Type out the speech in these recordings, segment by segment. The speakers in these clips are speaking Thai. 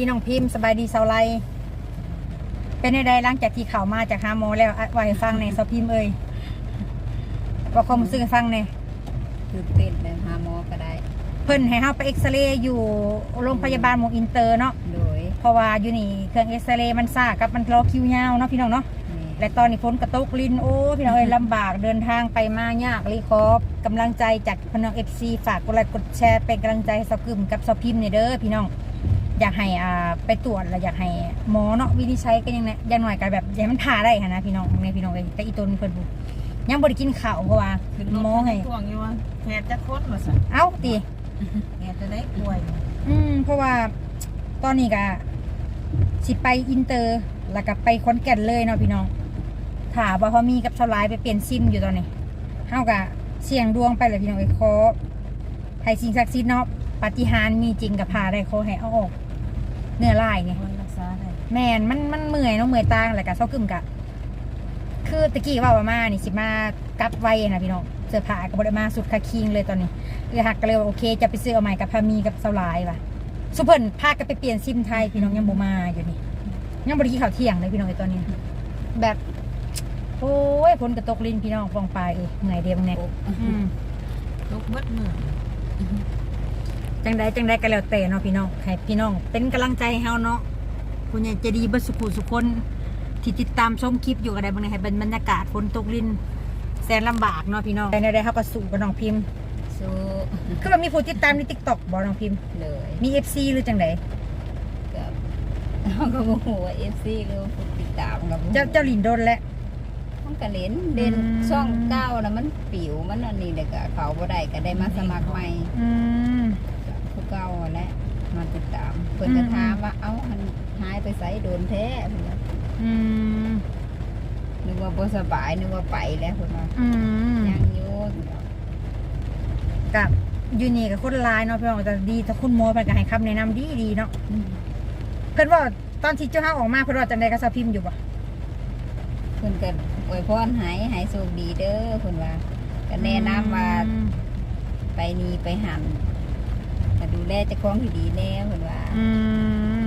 พี่น้องพิมพ์สบายดีเซาไลเป็นในใดหลังจากที่เขามาจากหาหมอแล้วอะไว้ให้ฟังในเซาพิมพ์เอ้ยบอกความรู้สึกให้ฟังในตื่นเต้นเลยหาหมอก็ได้ เพิ่นให้เฮาไปเอ็กซเรย์อยู่โรงพยาบาลหมงอินเตอร์เนาะโดยเพราะว่าอยู่นี่เครื่องเอ็กซเรย์มันซ่ากับมันรอคิวยาวเนาะพี่น้องเนาะนี่และตอนนี้ฝนกระตกลินโอ้พี่น้องเอ้ยลำบากเดินทางไปมายากเลยขอกำลังใจจากพี่น้องเอฟซีฝากกดไลค์กดแชร์เป็นกำลังใจให้เซากึมกับเซาพิมพ์เนี่ยเด้อพี่น้อง อยากให้อ่าไปตรวจแล้วอยากให้หมอเนาะวินิจฉัยก็ยังไงอยังหน่อยกันแบบอยังมันผ่าได้ค่ะนะพี่น้องในพี่น้องเลยแต่อีตัวนี้เพิ่นบ่ยังบ่ได้กินข้าวเพราะว่าหมอให้ช่วงอยู่ว่าแพทย์จะค้นมาสั่นเอ้าติแพทย์จะได้ป่วย อืมเพราะว่าตอนนี้ก็สิไปอินเตอร์แล้วก็ไปคอนแก่นเลยเนาะพี่น้องถามว่าเขามีกับชาวไลน์ไปเปลี่ยนซิมอยู่ตอนนี้เฮาก็เสี่ยงดวงไปเลยพี่น้องไอ้ขอให้สิ่งศักดิ์สิทธิ์เนาะปาฏิหาริย์มีจริงกับพาได้ขอให้เอาออก เนื้อลายเนี่ยคนรักษาได้แมนมันมันเมื่อยเนาะเมื่อยตางแหละกะเศร้ากึ่มกะ คือตะกี้ว่าว่ามานี่สิมากลับไว้นะพี่น้องเสื้อผ้าก็บ่ได้มาสุดคาคิงเลยตอนนี้คือหักก็เลยว่าโอเค จะไปซื้อเอาใหม่กับพามีกับเซาลายว่ะสุเพิ่นพากันไปเปลี่ยนซิมไทยพี่น้องยังบ่มาอยู่นี่ยังบ่ได้กินข้าวเที่ยงเลยพี่น้องไอ้ตอนนี้ แบบโอ้ยฝนกระตกลินพี่น้องฟองปลายเอ้ยเหนื่อยเดียวเนี่ยอืมลุกมืดมือ จังใดจังใดก็แล้วแต่เนาะพี่น้องให้พี่น้อง เป็นกำลังใจให้เฮาเนาะคุณยายใจะดีเบิดสุขุสุคนที่ติดตามชมคลิปอยู่กันได้บางในให้เป็นบรรยากาศฝนตกลินแสนลำบากเนาะพี่น้องในใดๆเขาก็สู้กับน้องพิมพ์สู้คือว่ามีผู้ติดตามในติ๊กต็อกบอกน้องพิมพ์เลยมีเอฟซีหรือจังใดกับเขาก็บอกว่าเอฟซีหรือว่าผู้ติดตามกับเจ้าเจ้าลินโดนแล้วมันก็เล่นเด่นอืมช่องเก้าแล้วมันปิวมันอันนี้เด็กก็เขาบ่ได้ก็ได้มาสมัครใหม่อืม ผู้เก่าแหละมา ติดตาม เพิ่นก็อืมถามว่าเอ้ามันหายไปไสโดนแท้เพิ่นว่าอืมนึกว่าบ่สบายนึกว่าไปแล้วเพิ่นว่าอืมยังอยู่กับยูนี่กับคนร้ายเนาะพี่น้องแต่ดีแต่คุณหมอเพิ่นก็ให้คำแนะนำดีดีๆเนาะเพิ่นว่าตอนที่เจ้าห้าออกมาเพิ่นว่าจังใดกับสาวพิมพ์อยู่บ่เพิ่นก็อวยพรให้ให้โชคดีเด้อเพิ่นว่าก็แนะนำว่าอืมไปนี่ไปหัน ก็ดูแลเจ้าของที่ดีแน่เพิ่นว่าอืม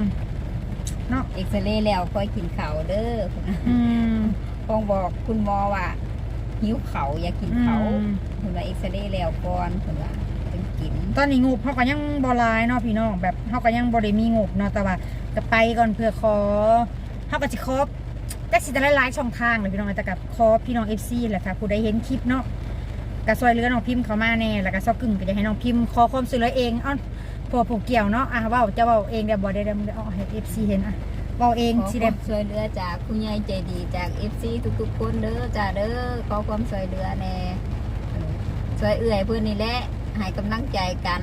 เนาะเอ็กซเรย์แล้วค่อยกินข้าวเด้อเพิ่นว่าอืมคงบอกคุณหมอว่าหิวเขาวอย่ากินเขาวอืม เพิ่นว่าเอ็กซเรย์แล้วก่อนเพิ่นว่าจึงกิน ตอนนี้งบเขาก็ยังบอลายเนาะพี่น้องแบบเขาก็ยังบริมีงบเนาะแต่ว่าจะไปก่อนเพื่อขอเขาก็จะครบก็สิจะหลายๆช่องทางเลยพี่น้องแต่กับคอพี่น้องเอฟซีแหละค่ะผู้ใดเห็นคลิปเนาะ ก็ซอยเรือน้องพิมพ์เขามาแน่แล้วก็ซอกกึ่งก็จะให้น้องพิมพ์ขอความช่วยเหลือเองเอ้าพวกผูกเกี่ยวเนาะอะเว่าจะเว่าเองเดี๋ยวบอกได้เดี๋ยวเอาให้เอฟซีเห็นอะเว่าเองขอสิคได้วามช่วยเหลือจากคุณยายใจดีจาก FC ทุกๆคนเด้อจ้าเด้อขอความช่วยเหลือแน่ช่วยเอื้อยเพื่อนนี่แหละให้กำลังใจกัน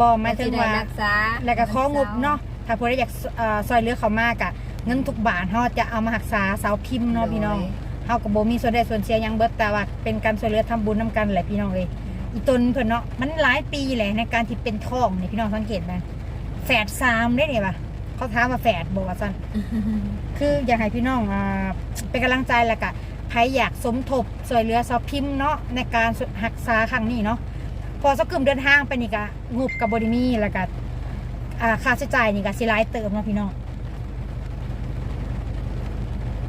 บอกหมายถึงสิได้ว่ารักษาแล้วก็ของบเนาะ ถ้าผู้ใดอยากเอ่อซอยเหลือเขามากอะเงินทุกบาทเขาจะเอามาหักษาเสาพิมพ์เนาะพี่น้อง เขากับโบมีส่วนได้ส่วนเสียหยังเบิดแต่ว่าเป็นการซอยเหลือทำบุญน้กันแหละพี่น้องเลยอีตนเพิ่นเนาะมันหลายปีแหละในการที่เป็นท้องเนี่ยพี่น้องสังเกตไหมแฝดสามได้เนี่ยปะเขาถามว่าแฝดบอกว่าสั้น คืออยากให้พี่น้องอ่าเป็นกำลังใจแล้วก็ใครอยากสมทบซอยเหลือเสาพิมพ์เนาะในการหักษาครั้งนี้เนาะพอสักกึมเดินทางไปนี่ก็งบกับบริมีแล้วก็อ่าค่าใช้จ่ายนี่ก็สิหลายเติมเนาะพี่น้อง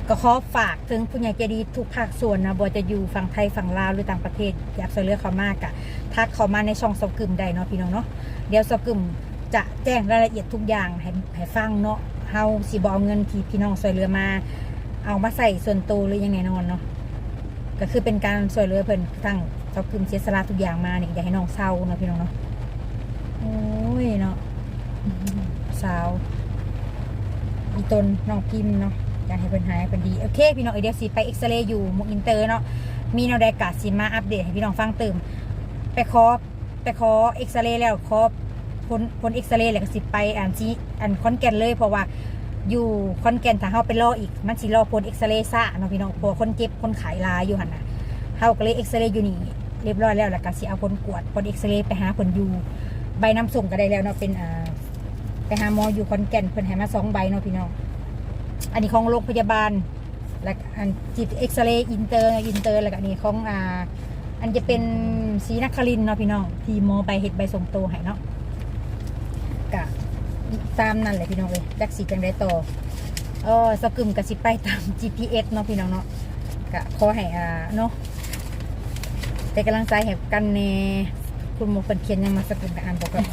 ก็ขอฝากถึงผู้ใหญ่ใจดีทุกภาคส่วนนะบ่ว่าจะอยู่ฝั่งไทยฝั่งลาวหรือต่างประเทศอยากช่วยเหลือเขามากอะทักเขามาในช่องสกึมได้เนาะพี่น้องเนาะเดี๋ยวสกึมจะแจ้งรายละเอียดทุกอย่างให้ให้ฟังเนาะเฮาสิบอเงินที่พี่น้องช่วยเหลือมา เอามาใส่ส่วนตัวหรือยังไงนอนเนาะก็คือเป็นการช่วยเหลือเพิ่นทั้งสกึมเสียสละทุกอย่างมาเนี่ยอยากให้น้องเศร้าเนาะพี่น้องเนาะโอ้ยเนาะสาวอีตนน้องพิมพ์เนาะ อยากให้เพิ่นหายเป็นดี โอเค พี่น้องเดี๋ยวสิไปเอ็กซเรย์อยู่มุกอินเตอร์เนาะ มีแนวใดกาสิมาอัปเดตให้พี่น้องฟังเติม ไปขอไปขอเอ็กซเรย์แล้วขอผลผลเอ็กซเรย์แล้วก็สิไปอ่านซีอันคอนแกนเลยเพราะว่าอยู่คอนแกนถ้าเฮาไปรออีก มันสิรอผลเอ็กซเรย์ซ่าเนาะพี่น้องเพราะคนเจ็บคนขายลายอยู่หั่นน่ะเฮาก็เลยเอ็กซเรย์อยู่นี่เรียบร้อยแล้วแล้วก็สิเอาผลกวดผลเอ็กซเรย์ไปหาผลอยู่ใบน้ำส่งก็ได้แล้วเนาะเป็นอ่าไปหาหมออยู่คอนแกนเพิ่นให้มาสองใบเนาะพี่น้อง อันนี้ของโรงพยาบาลและอันจิตเอ็กซเรย์อินเตอร์อินเตอร์แล้วก็อันนี้ของอ่าอันจะเป็นสีนักคลินทร์เนาะพี่น้องที่หมอใบเห็ดใบส่งโตวให้เนาะกะตามนั่นแหละพี่น้องเลยจักสีจังได้ต่อเออสกึมกับสิไปตาม GPS เนาะพี่น้องเนาะก็ขอให้อ่าเนาะเป็นกำลังใจให้กันในคุณโมเพิ่นเขียนยังมาสกึมกับอ่านบอกกัน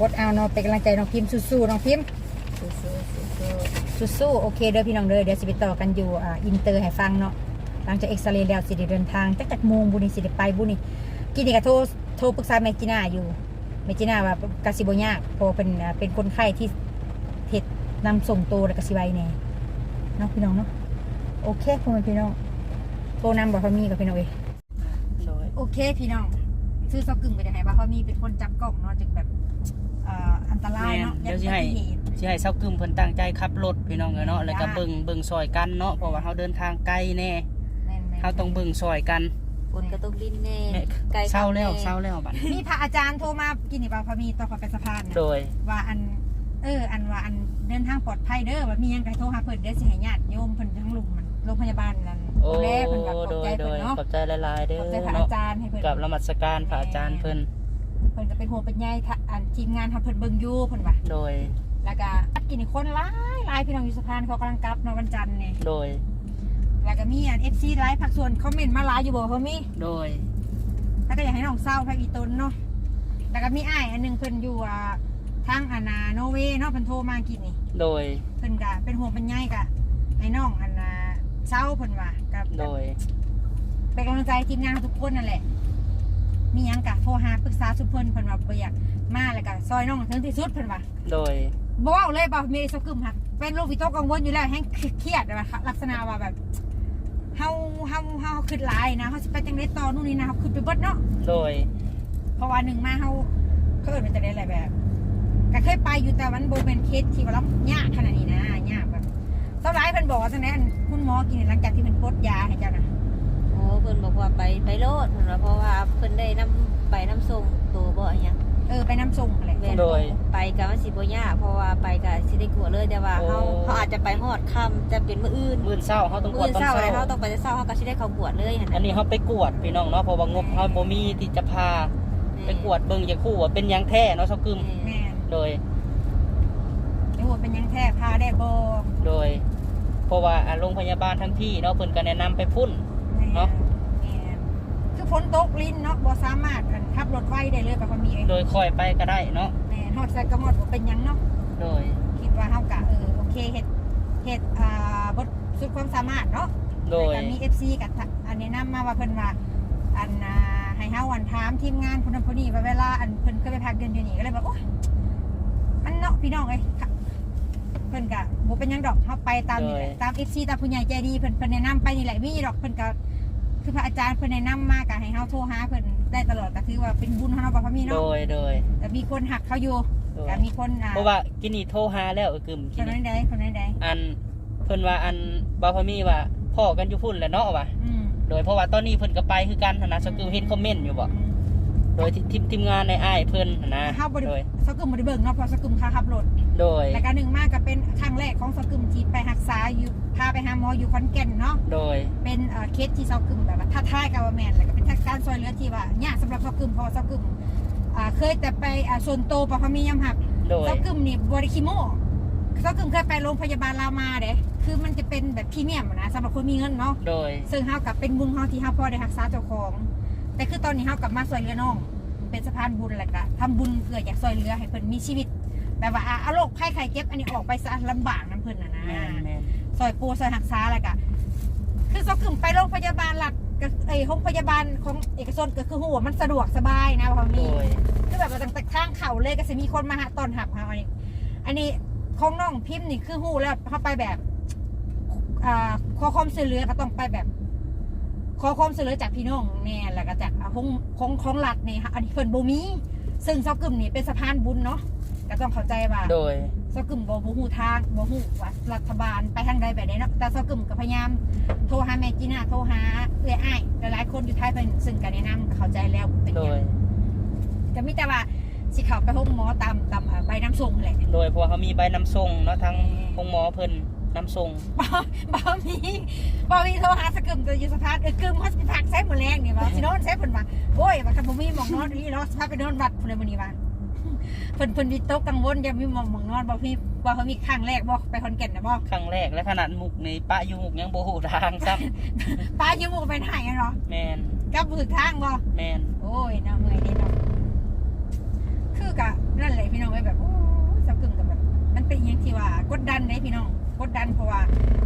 วดเอาเนาะเป็นกำลังใจน้องพิมพ์สู้ๆน้องพิมพ์ สู้ๆสู้สู้โอเคเด้อพี่น้องเด้อเดี๋ยวสิไปต่อกันอยู่อ่าอินเตอร์ให้ฟังเนาะหลังจากเอ็กซเรย์แล้วสิได้เดินทางจักจักโมงบุนี่สิได้ไปบุนี่กินนี่ก็โทรโทรปรึกษาแมจิน่าอยู่แมจิน่าว่ากาสิบ่ยากพอเป็นเป็นคนไข้ที่เฮ็ดนำส่งตัวแล้วก็สิไวแน่เนาะพี่น้องเนาะโอเคพ่อแม่พี่น้องโทรนำบอกเขามีกับพี่น้องเอ้ยโอเคพี่น้องซื้อซอกกึ่งไปได้ไหนว่าเขามีเป็นคนจับกล่องเนาะจึงแบบ เอ่ออันตรายเนาะแม่นเดี๋ยวสิให้ อุบัติเหตุ สิให้เซากึมเพิ่นตั้งใจขับรถพี่น้องเอ้ยเนาะแล้วก็จ้า เบิ่งเบิ่งซอยกันเนาะเพราะว่าเฮาเดินทางไกลแน่แม่นๆเฮาต้องเบิ่งซอยกันๆฝนก็ตกลิ้นแน่แม่ไกลเศร้าแล้วแน่เศร้าแล้วบัดนี้มีพระอาจารย์โทรมากินนี่บ่าพอมีต่อขอไปสะพานน่ะ โดย ว่าอันเอออันว่าอันเดินทางปลอดภัยเด้อว่ามีหยังไงโทรหาเพิ่นเด้อสิให้ญาติโยมเพิ่นทั้งลุมมันโรงพยาบาลนั่นโอ้ดูแลเพิ่นแบบขอบโดใจยโดเพิ่นยเนาะขอบใจหลายๆเด้ขออบใจพระอาเนาะจารย์ให้เพิ่นกับละมัสการพระอาจารย์เพิ่นเพิ่นก็เป็นห่วงเป็นใยถ้าอัน ทีมงานทำเพิ่นเบิ่งอยู่เพิ่นว่าโดย แล้วก็อัดกินนี่คนหลายหลายพี่น้องอยู่สะพานเขากำลังกลับเนาะวันจันทร์นี่โดย แล้วก็มีอัน FC หลายภาคส่วนคอมเมนต์มาหลายอยู่บ่พอมีโดย แล้วก็อยากให้น้องเศร้าภาคอีตนเนาะแล้วก็มีอ้ายอันหนึงเพิ่นอยู่อ่าทางอานาโนเวย์เนาะเพิ่นโทรมากินนี่ โดย เพิ่นก็เป็นห่วงเป็นใยกะให้น้องอันน่ะเศร้าเพิ่นว่ากับโดย เป็นกำลังใจทีมงานทุกคนนั่นแหละ มีหยังกะโทรหาปรึกษาสุเพิ่นเพิ่นว่าบ่อยากมาแล้วก็ซอยน้องถึงที่สุดเพิ่นว่าโดย บ่เว้าเลยบ่มีสกึมหักเป็นโรควิตกกังวลอยู่แล้วแฮงเครียดว่าลักษณะว่าแบบเฮาเฮาเฮาคิดหลายนะเฮาสิไปจังได๋ต่อนู่นนี่นะเฮาคิดไปเบิดเนาะ โดย เพราะว่าหนึ่งมาเฮาเขาเอิ้นว่าจะได้อะไรแบบก็เคยไปอยู่แต่มันบ่เป็นเคสที่ว่ารับยากขนาดนี้นะยากแบบสลายเพิ่นบอกว่าจังได๋อันคุณหมอกินหลังจากที่เพิ่นปลดยาให้เจ้านะโอ้ เพิ่นบอกว่าไปไปโลดเพิ่นว่าเพราะว่าเพิ่นได้นํไปนํส่งตัวบ่อะหยังเออไปน้ำส่งอะไรแม่นโดย ไปก็มันสิบ่ยากเพราะว่าไปก็สิได้กลัวเลยแต่ว่าโอ้เฮาเฮาอาจจะไปฮอดค่ำจะเป็นมื้ออื่นมื้อเช้าเฮาต้องกวมื้ดอตอนเช้าเช้าเลยเฮาต้องไปแต่เช้าเฮาก็สิได้เข้ากวดเลยหั่นอันน่ะนี้เฮาไปกวดพี่น้องเนาะเพราะว่างบเฮาบ่มีที่จะพาไปกวดเบิ่งอย่างคู่ว่าเป็นหยังแท้เนาะเซากึมแม่นโดยไอ้หัวเป็นหยังแท้พาได้บ่โดย เพราะว่าอ่าโรงพยาบาลทั้งที่เนาะเพิ่นก็แนะนำไปพุ่น แม่นเนาะแม่นคือ ฝนตกลิ้นเนาะบ่สามารถอันขับรถไฟได้เลยแบบว่ามีเองโดยคอยไปก็ได้เนาะแม่นฮอดใส่กระหมอดบ่เป็นหยังเนาะ โดย คิดว่าเฮากะเออโอเคเฮ็ดเฮ็ดอ่าบทสุดความสามารถเนาะโดยแล้วก็มี FC กับทะอันแนะนำมาว่าเพิ่นว่าอันน่ะให้เฮาวันถามทีมงานคนนั้นคนนี้ว่าเวลาอันเพิ่นเคยไปพักเดือนเดือนนี้ก็เลยแบบโอ๊ยมันเนาะพี่น้องเอ้ยค่ะเพิ่นก็บ่เป็นหยังดอกเฮาไปตามนี่แหละตาม FC ตามผู้ใหญ่ใจดีเพิ่นเพิ่นแนะนำไปนี่แหละมีดอกเพิ่นก็ คือพระอาจารย์เพิ่นแนะนำมาก็ให้เฮาโทรหาเพิ่นได้ตลอดก็ถือว่าเป็นบุญเฮาเนาะบ่พอมีโดเนาะยโดยแต่มีคนหักเขาอยู่โดยก็มีคนอ่าเพราะว่ากินนี่โทรหาแล้วเออกึมคกินนนั้นี่นใดคนนั้นใดอันเพิ่นว่าอันบาพามีว่าพ่อกันอยู่พุ่นแหละเนาะว่ะอืมโดยเพราะว่าตอนนี้เพิ่นก็ไปคือกันหั้นนะสกิลเห็นคอมเมนต์อยู่บ่ โดยทีมทีมงานในอ้ายเพิ่นหั้นนะเฮาบ่ได้โดยสกึมบ่ได้เบิ่งเนาะเพราะสกึมค่าขับรถโดย แล้วก็หนึ่งมากก็เป็นครั้งแรกของสกึมที่ไปรักษาอยู่พาไปหาหมออยู่ขอนแก่นเนาะโดย เป็นเอ่อเคสที่สกึมแบบว่าท้าทายกับว่าแม่นแล้วก็เป็นการช่วยเหลือที่ว่ายากสำหรับสกึมเพราะว่าสกึมอ่าเคยแต่ไปอ่าส่วนโตวปะพะมียำหัก โดยสกึมนี่บ่ได้ขี้โม้สกึมเคยไปโรงพยาบาลรามาเด้คือมันจะเป็นแบบพรีเมียมอะนะสำหรับคนมีเงินเนาะโดย ซึ่งเฮากับเป็นบุญเฮาที่เฮาพอได้รักษาเจ้าของ แต่คือตอนนี้เฮากลับมาช่วยเหลือน้อง เป็นสะพานบุญแหละก็ทำบุญเพื่ออยากช่วยเหลือให้เพิ่นมีชีวิต แบบว่าอะเอาโรคภัยไข้เจ็บอันนี้ออกไปซะลำบากน้ำเพิ่นน่ะนะ แม่นแม่นซอยปูซอยหักษาแล้วก็คือซอกขึ้นไปโรงพยาบาลหลักก็ไอ้ห้องพยาบาลของเอกชนก็คือหัวามันสะดวกสบายนะพอโดมียคือแบบว่าตั้งแต่ทางเข่าเลยก็จะมีคนมาหาตอนหับเฮาอันนี้ อันนี้ของน้องพิมพ์นี่คือหูแล้วเข้าไปแบบอ่าขอความช่วยเหลือก็ต้องไปแบบ ขอความช่วยเหลือจากพี่น้องแน่แล้วก็จากอ่าของของของรัฐนี่ค่ะอันนี้เพิ่นบ่มี ซึ่งซอกกึมนี่เป็นสะพานบุญเนาะก็ต้องเข้าใจว่าโดยซอกกึมบ่บ่ฮู้ทางบ่ฮู้ว่ารัฐบาลไปทางใดแบบใดเนาะแต่ซอกกึมก็พยายามโทรหาแม่จีน่าโทรหาเอื้อยอ้ายหลายๆคนอยู่ไทยเพิ่นซึ่งก็แนะนำเข้าใจแล้วเป็นโดหยัยงก็มีแต่ว่าสิเข้าไปห้องหมอตามตามอ่าใบน้ำส่งแหละโดยเพราะว่าเขามีใบนำส่งเนาะทางโรงหมอเพิ่น นำส่งบ่บ่มีบ่มีโทรหาสกึมจะอยู่สภาพเออกึมเขาสิไปพักใช้มื้อแรงนี่ว่าสินอนใช้เพิ่นว่าโอ้ยว่าคันบ่มีหมองนอนนี่เนาะสภาพไปนอนวัดพุ่นเลยมื้อนี้ว่าเพิ่นเพิ่นวิตกกังวลอย่ามีหมองหมองนอนบ่พี่ว่าเขามีครั้งแรกบ่ไปคอนแก่นนะบ่ครั้งแรกและขนาดมุกนี่ปะอยู่มุกยังบ่ฮู้ทางซ้ป้าอยู่หมู่ไปไหนอะเนาะำแม่นกลับถึกทางบ่แม่นโอ้ยน่าเมื่อยเด้เนาะคือกะนั่นแหละพี่น้องเอ้ยแบบโอ้ยสับกึ่งกับแบบมันเป็นอหยังที่ว่ากดดันเด้พี่น้อง กดดันเพราะว่า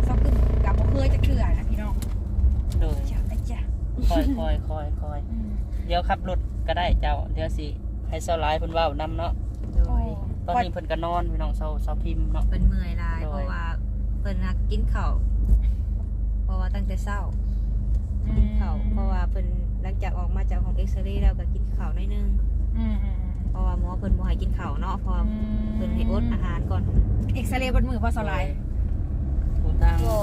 สับกึ่งกับบ่เคยจะเชื่อนะพี่น้องโดยจ้าไอ้จ้าคอยคอยคอยคอยอืมเดี๋ยวขับรถก็ได้เจ้าเดี๋ยวสิให้เซาหลายเพิ่นเว้านํเนาะโดโอ้ยตอนนี้เพิ่นก็นอนพี่น้องเซาเซาพิมพ์เนาะเป็นเมื่อยหลายโดย เพราะว่าเพิ่นนักกินข้าวเพราะว่าตั้งแต่เช้ากินข้าวเพราะว่าเพิ่นหลังจากออกมาจากห้องเอ็กซเรย์แล้วก็กินข้าวหน้อยนึงอืมอืมอืมเพราะว่าหมอเพิ่นบ่ให้กินข้าวเนาะเพราะว่าเพิ่นให้อดอาหารก่อน เอ็กซเรย์บนมือบ่สลายผู้ ทางก็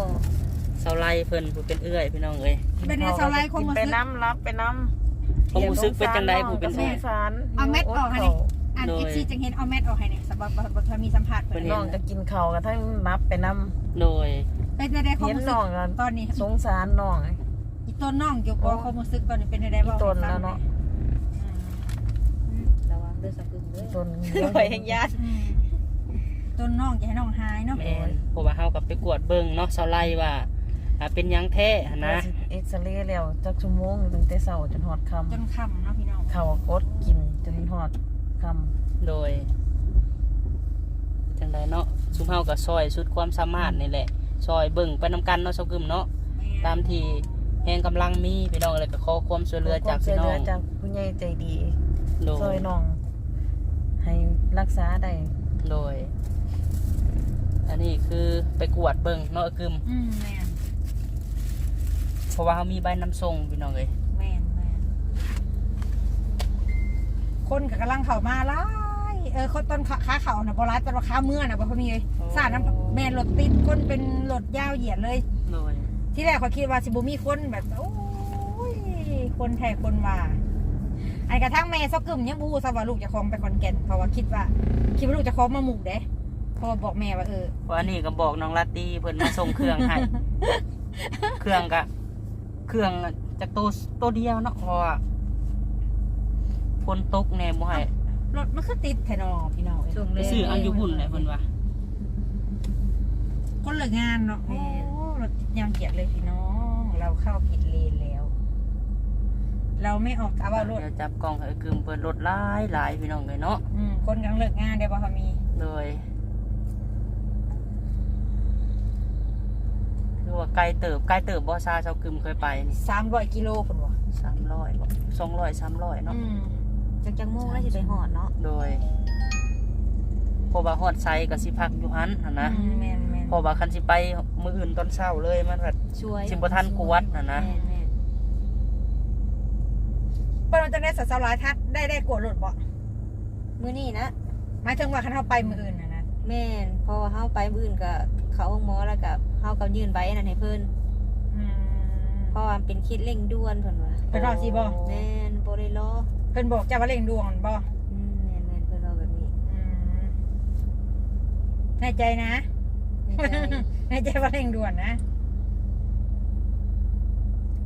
เซาไลเพิ่นผู้เป็นเอื้อยพี่น้องเอ้ยเป็นในสลายคงกินมาไปซื้อ น้ำรับไปน้ำผมรู้สึกเป็นจังไดผู้เป็นสแม่งสารเอาเม็ดออกให้นี่อันโดย เอฟซีจังเห็นเอาเม็ดออกให้นี่สำหรับบ่บ่มีสัมผัสเพิ่เพิ่นนเห็น้องจะกินข้าวกันทั้งนับไปน้โดย เป็นได้ความเห็นรู้สึน้กองกันตอนนี้ำสงสารน้องอีต้นน้องอยู่บ่ความรู้สึกตอนนี้เป็นได้บ่อีต้นแล้วเนาะระวังเด้อสักกึ่งเด้อจนไปแห่งญาติอืม ต้นน้องอย่าให้น้องหายเนาะแม่นเพราะว่าเฮากับไปกวดเบิ่งเนาะเซาไลว่าอ่าเป็นหยังแท้หั้นนะ เอ็กซเรย์แล้วจักชั่วโมงตั้งแต่เช้าจนฮอดค่จนค่ำเนาะพี่น้องำข้าวกดกินจนฮอดค่โดยจังไดเนาะซุมเฮาก็ซอยสุดความสามารถนี่แหละซอยเบิ่งไปนํกันเนาะเซากึมเนาะตามที่แหงกำลังมีพี่น้องอะไรก็ขอความช่วยำเหลือจากช่วพี่ยน้เหอลืงจากผู้ใหญ่ใจดีโดช่วยยน้อง ให้รักษาได้ โดย อันนี้คือไปก วดเบิ่งเนาะกึมอืมแม่นเพราะว่าเขามีใบนำส่งพี่น้องเลยแม่นแม่นคนก็กำลังเข้ามาหลายเออคนต้นขาขาเขาน่ะบ่หลายแต่ว่าขาเมื่อน่ะบ่พอมีเลยสาดน้ำแม่นรถติดคนเป็นรถยาวเหยียดเลย โดยที่แรกเขาคิดว่าสิบุมีคนแบบโอ้ยคนแท้คนว่าไอ้กระทั่งแม่ซอกกึมยังบฮูสว่าลูกจะคล้องไปคอนแก่นเพราะว่าคิดว่า คิดว่าลูกจะคล้องมาหมุกเด้เพราะว่าบอกแม่ว่าเออเพราะอันนี้ก็บอกน้องลาตรีเพิ่นมาส่งเครื่องให้ เครื่องกะ เครื่องจากตัวตัวเดียวเนาะเพราะว่าฝนตกแน่บ่ให้รถมันคือติดแทนอพี่น้องเอ้ยช่วงไปแรกซื้ออันอยู่บุ่นแหละเพิ่นว่าคนเลิกงานเนาะแม่โอ้รถติดยามเกียดเลยพี่น้อง เราเข้าผิดเลนแล้ว เราไม่ออกกะว่ารถเดี๋ยวจับกล้องให้กึมเปิดรถหลายหลายพี่น้องเลยเนาะอืมคนกำลังเลิกงานได้บ่เขามีโดยคือว่า ไกลเติบไกลเติบบ่ซาเจ้ากึมเคยไปนี่สามร้อยกิโลคนวะสามร้อยสองร้อยสามร้อยเนาะ อืมจักจังโมงแล้วสิไปหอดเนาะโดยเพราะว่าฮอดไซกับสิพักอยู่หันหั่นนะอืมแม่นแม่นเพราะว่าคันสิไปมื้ออื่นตอนเช้าเลยมันแบบช่วยสิบ่ทันกวดน่ะนะ แม่แม่เปิ้ลมันจะได้สัตว์สลายทัดได้ได้กวดรถบ่มื้อนี้นะหมายถึงว่าคันเขาไปมืออื่นนะนะแม่นเพอเฮาไปมื้ออื่นก็เขาห้องหมอแล้วก็ เฮาก็ยื่นใบนั่นให้เพิ่นอืมเพราะว่ามันเป็นคิดเร่งด่วนเพิ่นว่าเพิ่นรอสิบ่แม่นบ่ได้รอเพิ่นบอกจะว่าเร่งดวงมันบ่อืมแม่นแม่นเพิ่นรอแบบนี้อืมแน่ใจนะในใจแน่ใจว่าเร่งด่วนนะ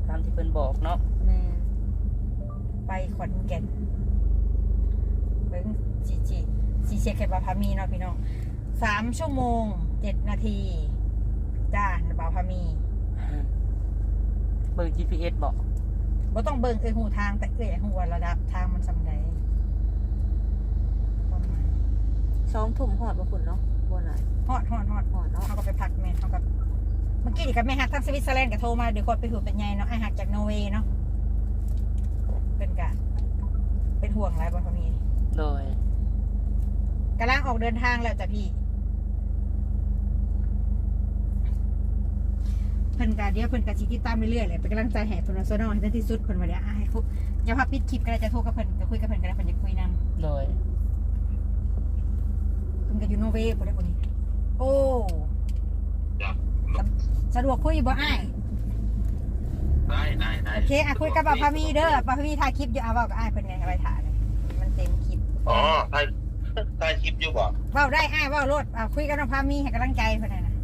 ตามที่เพิ่นบอกเนาะแม่นไปขอนแก่นเบิ้งจีจีจีเช็คแค่บาพามีเนาะพี่น้องสามชั่วโมงเจ็ดนาที จ้าบาพามีเบิ่ง GPS บอกบ่ต้องเบิ่งเอ้ยหูทางแต่เอ้ยหูว่าระดับทางมันสำใดประมาณสองทุ่มหอดบ่คุณเนาะบ่หลายฮอดฮอดฮอดหอดเนาะเขาก็ไปพักแม่นเขาก็เมื่อกี้นี่กับแม่ฮักทั้งสวิตเซอร์แลนด์ก็โทรมาเดี๋ยวคนไปหูเป็นไงเนาะไอฮักจากนอร์เวย์เนาะเป็นกะเป็นห่วงอะไรบ่พามี โดยกำลังออกเดินทางแล้วจ้ะพี่ เพิ่นกะเดี๋ยวเพิ่นกะสิติดตามเรื่อยๆเลยเป็นกำลังใจให้เพิ่นว่าซนอให้ถึงที่สุดเพิ่นว่าเดี๋ยวอะให้คุอย่าพักปิดคลิปก็ได้จะโทรกับเพิ่นจะคุยกับเพิ่นก็ได้เพิ่นจะคุยนำโดยเพิ่นก็อยู่นอร์เวย์บ่ได้คนนี้โอ้สะสะดวกคุยบ่อ้ายได้ได้ได้โอเคอะคุยกับบ่าวพามีเด้อบ่าวพามีถ่ายคลิปอยู่อะเว้ากับอ้ายเพิ่นไงเอาไว้ถ่ายเลยมันเต็มคลิปอ๋อถ่ายถ่ายคลิปอยู่บ่เว้าได้อ้ายเว้าโลดอะคุยกับน้องพามีให้กำลังใจเพิ่นน่ะนะ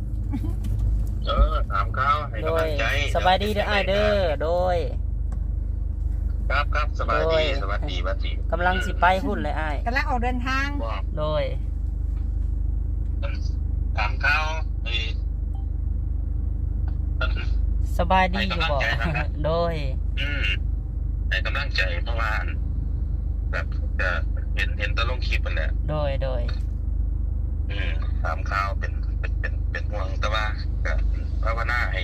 เออถามเขาให้โดกำลัยงใจสบายดีเด้ออ้ายเด้อโดย ครับครับสวัสดีสวัสดีสวัสดีกำลังสิไปหุ่นเลยอ้ายกำลังออกเดินทาง บอกโดย ถามเขาไอ้มันสบายดีอยู่บ่ ให้กำลังใจนะครับ โดย อืมให้กำลังใจเพราะว่าแบบจะเห็นเห็นแตะลงคลิปมันแหละโดยโดย อืมถามข่าวเป็นเป็นเป็นเป็นห่วงแต่ว่า ก็ภาวนาให้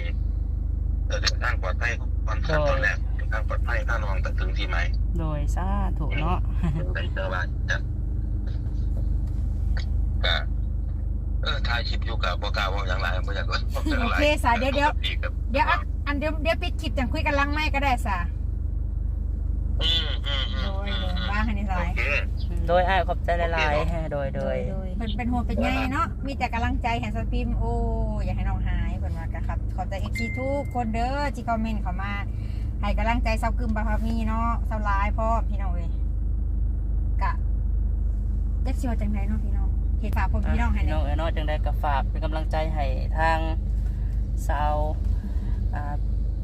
เอ่อเดินทางปลอดภัยก่อนขั้นตอนแรกเดินทางปลอดภัยถ้าลองแต่ถึงที่ไหมโดยสาธุเนาะได้เจอว่าจะก็เออถ่ายคลิปอยู่กับบอกกล่าวว่าอย่างไรบ่อยากว่าโอเคสาเดี๋ยวเดี๋ยวเดี๋ยวอะอันเดี๋ยวเดี๋ยวปิดคลิปจังคุยกันหลังไม่ก็ได้สาอืมอืมอืมโดยโดยว่าให้ในสายโอเคโดยอ้ายขอบใจหลายโอเคเนาะๆโดยโดยเป็นเป็นห่วงเป็นใยเนาะมีแต่กำลังใจแห่งสปิมโอ้อยากให้น้องหายเพิ่ นว่ากันครับขอบใจเอฟซีทุกคนเด้อที่คอมเมนต์เข้ามาให้กำลังใจเซากึมบาพามีเนาะเซาร้ายพ่อมพี่น้องเอ้ยกะจักสิว่าจังไดเนาะพี่น้องเฮ็ดฝากพ่อพี่น้องให้พี่แน่น้องเอ๋ยเนาะจังได้ก็ฝากเป็นกำลังใจให้ทางสาวอ่า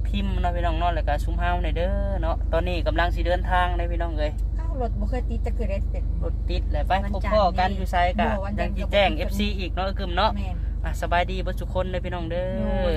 พิมพ์เนาะพี่น้องเนาะแล้วก็ชุมเฮาในอยเด้อเนาะตอนนี้กำลังสิเดินทางในพี่น้องเอ้ยเอ้ารถบ่เคยติดจะเกิดได้เสร็จรถติดเลยไปวันพบจันทร์พ่อกันอยู่ไซกะบ่วันจัยันงทร์สิกับแจ้งวันศุกร์ FC อีกเนาะกึมเนาะแม่น อะสบายดีเบ่ทุกคนเลยพี่น้องเด้อ โดย